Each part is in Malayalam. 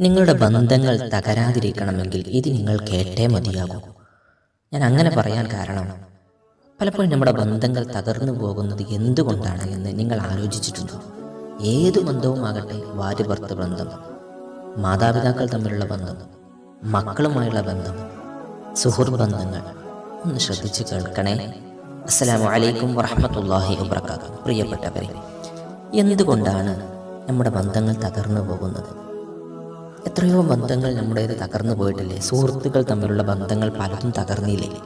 നിങ്ങളുടെ ബന്ധങ്ങൾ തകരാതിരിക്കണമെങ്കിൽ ഇത് നിങ്ങൾ കേട്ടേ മതിയാകൂ. ഞാൻ അങ്ങനെ പറയാൻ കാരണം പലപ്പോഴും നമ്മുടെ ബന്ധങ്ങൾ തകർന്നു പോകുന്നത് എന്തുകൊണ്ടാണ് എന്ന് നിങ്ങൾ ആലോചിച്ചിട്ടുണ്ടോ? ഏത് ബന്ധവുമാകട്ടെ ഭാര്യ ഭർത്തൃ ബന്ധം മാതാപിതാക്കൾ തമ്മിലുള്ള ബന്ധം മക്കളുമായുള്ള ബന്ധം സുഹൃത്ത് ബന്ധങ്ങൾ. ഒന്ന് ശ്രദ്ധിച്ച് കേൾക്കണേ. അസ്സലാമു വലൈക്കും വറഹമത്തല്ലാഹി വബർക്കാത്തു പ്രിയപ്പെട്ടവരെ എന്തുകൊണ്ടാണ് നമ്മുടെ ബന്ധങ്ങൾ തകർന്നു പോകുന്നത്? എത്രയോ ബന്ധങ്ങൾ നമ്മുടേത് തകർന്നു പോയിട്ടില്ലേ? സുഹൃത്തുക്കൾ തമ്മിലുള്ള ബന്ധങ്ങൾ പലതും തകർന്നില്ലേ?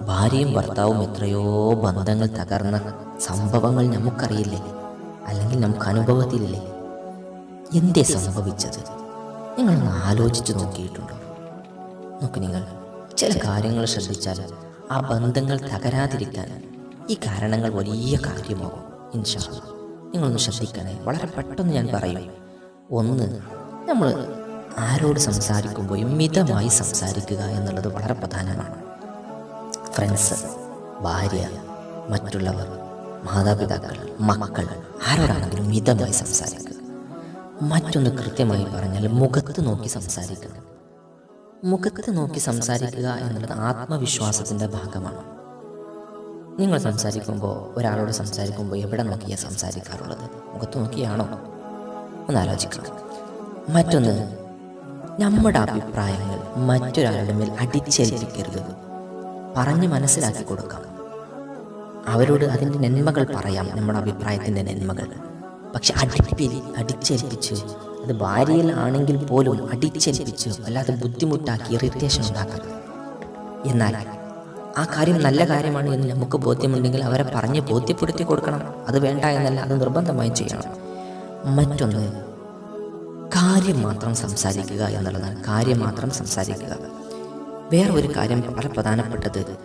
ഭാര്യയും ഭർത്താവും എത്രയോ ബന്ധങ്ങൾ തകർന്ന സംഭവങ്ങൾ നമുക്കറിയില്ലേ? അല്ലെങ്കിൽ നമുക്ക് അനുഭവത്തിലില്ലേ എന്തേ സംഭവിച്ചത്? നിങ്ങളൊന്ന് ആലോചിച്ച് നോക്കിയിട്ടുണ്ടോ? നോക്ക് നിങ്ങൾ ചില കാര്യങ്ങൾ ശ്രദ്ധിച്ചാൽ ആ ബന്ധങ്ങൾ തകരാതിരിക്കാൻ ഈ കാരണങ്ങൾ വലിയ കാര്യമാകും. ഇൻഷാ. നിങ്ങളൊന്ന് ശ്രദ്ധിക്കണേ. വളരെ പെട്ടെന്ന് ഞാൻ പറയും. ഒന്ന് നമ്മൾ ആരോട് സംസാരിക്കുമ്പോഴും മിതമായി സംസാരിക്കുക എന്നുള്ളത് വളരെ പ്രധാനമാണ്. ഫ്രണ്ട്സ് ഭാര്യ മറ്റുള്ളവർ മാതാപിതാക്കൾ മക്കൾ ആരോടാണെങ്കിലും മിതമായി സംസാരിക്കുക. മറ്റൊന്ന് കൃത്യമായി പറഞ്ഞാൽ മുഖത്ത് നോക്കി സംസാരിക്കുക. മുഖത്ത് നോക്കി സംസാരിക്കുക എന്നുള്ളത് ആത്മവിശ്വാസത്തിന്റെ ഭാഗമാണ്. നിങ്ങൾ സംസാരിക്കുമ്പോൾ ഒരാളോട് സംസാരിക്കുമ്പോൾ എവിടെ നോക്കിയാണ് സംസാരിക്കാറുള്ളത്? മുഖത്ത് നോക്കിയാണോ? ഒന്ന് ആലോചിക്കണം മറ്റൊന്ന് നമ്മുടെ അഭിപ്രായങ്ങൾ മറ്റൊരാളുടെ മേൽ അടിച്ചേൽപ്പിക്കരുത്. പറഞ്ഞ് മനസ്സിലാക്കി കൊടുക്കാം. അവരോട് അതിന്റെ നന്മകൾ പറയാം നമ്മുടെ അഭിപ്രായത്തിന്റെ നന്മകൾ. പക്ഷെ അടിപ്പിൽ അടിച്ചേൽപ്പിച്ച് അത് ഭാര്യയിലാണെങ്കിൽ പോലും അടിച്ചേൽപ്പിച്ച് അല്ലാതെ ബുദ്ധിമുട്ടാക്കി ഇറിറ്റേഷൻ ഉണ്ടാക്കരുത്. എന്നാൽ ആ കാര്യം നല്ല കാര്യമാണ് എന്ന് നമുക്ക് ബോധ്യമുണ്ടെങ്കിൽ അവരെ പറഞ്ഞ് ബോധ്യപ്പെടുത്തി കൊടുക്കണം. അത് വേണ്ട എന്നല്ല അത് നിർബന്ധമായും ചെയ്യണം. മറ്റൊന്ന് കാര്യം മാത്രം സംസാരിക്കുക എന്നുള്ളതാണ്. കാര്യം മാത്രം സംസാരിക്കുക. വേറെ ഒരു കാര്യം വളരെ പ്രധാനപ്പെട്ടത്.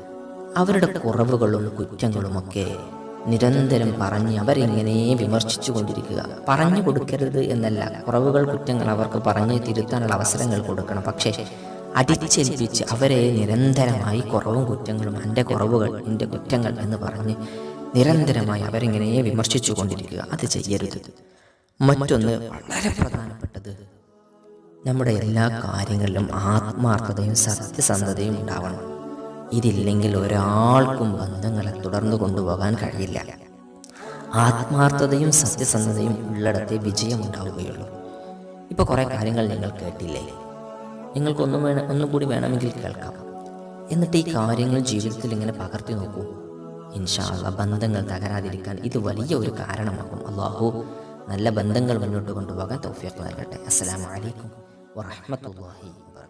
അവരുടെ കുറവുകളും കുറ്റങ്ങളുമൊക്കെ നിരന്തരം പറഞ്ഞ് അവരിങ്ങനെ വിമർശിച്ചു കൊണ്ടിരിക്കുക. പറഞ്ഞു കൊടുക്കരുത് എന്നല്ല. കുറവുകൾ കുറ്റങ്ങൾ അവർക്ക് പറഞ്ഞ് തിരുത്താനുള്ള അവസരങ്ങൾ കൊടുക്കണം. പക്ഷേ അടിച്ചേൽപ്പിച്ച് അവരെ നിരന്തരമായി കുറവും കുറ്റങ്ങളും എന്റെ കുറവുകൾ എന്റെ കുറ്റങ്ങൾ എന്ന് പറഞ്ഞ് നിരന്തരമായി അവരിങ്ങനെ വിമർശിച്ചു കൊണ്ടിരിക്കുക. അത് ചെയ്യരുത്. മറ്റൊന്ന് വളരെ പ്രധാനപ്പെട്ടത് നമ്മുടെ എല്ലാ കാര്യങ്ങളിലും ആത്മാർത്ഥതയും സത്യസന്ധതയും ഉണ്ടാവണം. ഇതില്ലെങ്കിൽ ഒരാൾക്കും ബന്ധങ്ങളെ തുടർന്നു കൊണ്ടുപോകാൻ കഴിയില്ല. ആത്മാർത്ഥതയും സത്യസന്ധതയും ഉള്ളിടത്തെ വിജയമുണ്ടാവുകയുള്ളൂ. ഇപ്പോൾ കുറേ കാര്യങ്ങൾ നിങ്ങൾ കേട്ടില്ലേ? നിങ്ങൾക്കൊന്നും വേണം ഒന്നും കൂടി വേണമെങ്കിൽ കേൾക്കാം. എന്നിട്ട് ഈ കാര്യങ്ങൾ ജീവിതത്തിൽ ഇങ്ങനെ പകർത്തി നോക്കൂ. ഇൻഷാള്ള ബന്ധങ്ങൾ തകരാതിരിക്കാൻ ഇത് വലിയ ഒരു കാരണമാകും. അള്ളാഹു നല്ല ബന്ധങ്ങൾ മുന്നോട്ട് കൊണ്ടുപോകാൻ തൗഫീഖ് നൽകട്ടെ. ورحمة الله وبركاته.